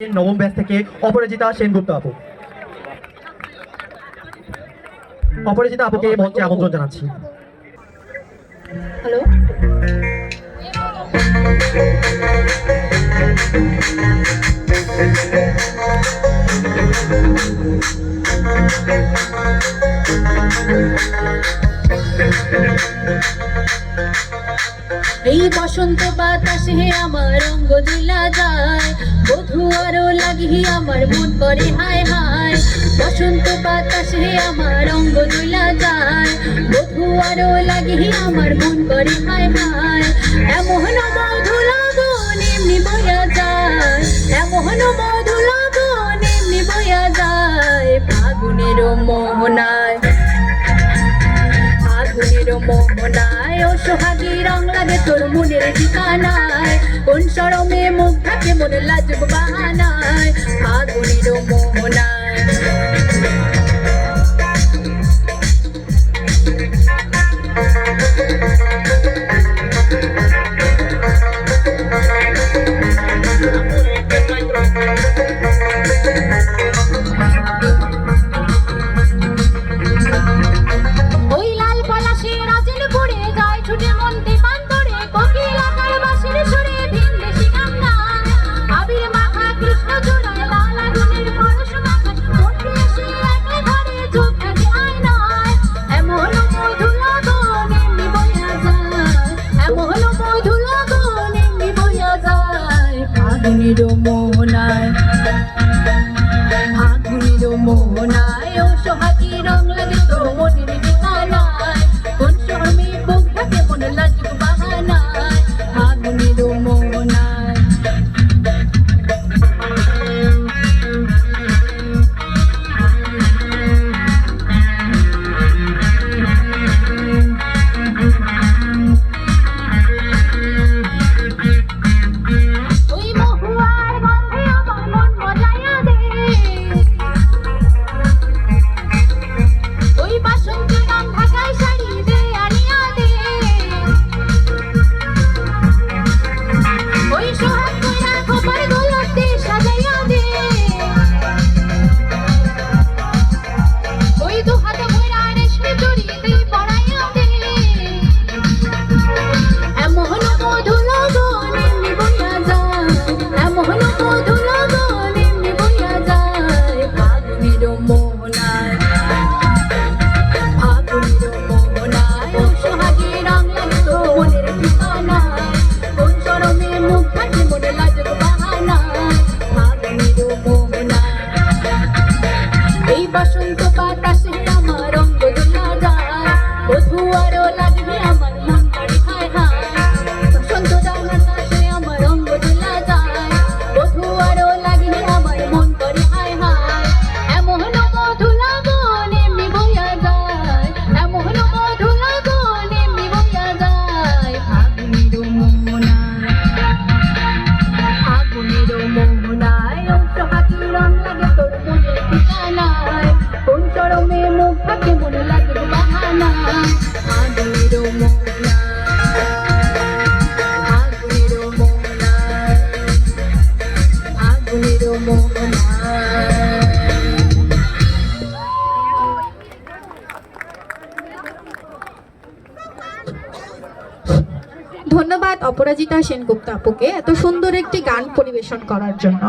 নবম ব্যাচ থেকে অপরাজিতা সেনগুপ্ত আপু অপরাজিতা আপুকে মঞ্চে আমন্ত্রণ জানাচ্ছি হ্যালো Thank you. এই বসন্ত বাতাসে আমার অঙ্গ দিলা যায়। বধু আরও লাগি আমার মন করে, হায় হায়। বসন্ত বাতাসে আমার অঙ্গ দিলা যায়। বধু আরও লাগি আমার মন করে, হায় হায়। এমন মধু লাগন এমনি বয়া যায়। এমন মধু লাগন এমনি বয়া যায়। ফাগুনেরও মোহনায় ফাগুনেরও মোহনায়। সোহাগী রং লাগে তোর মনের ঠিকানায়। কোন সরমে মুখ থাকে মনে লাজুক বাহানায়। মোহনায় ধন্যবাদ অপরাজিতা সেনগুপ্তা আপুকে এত সুন্দর একটি গান পরিবেশন করার জন্য।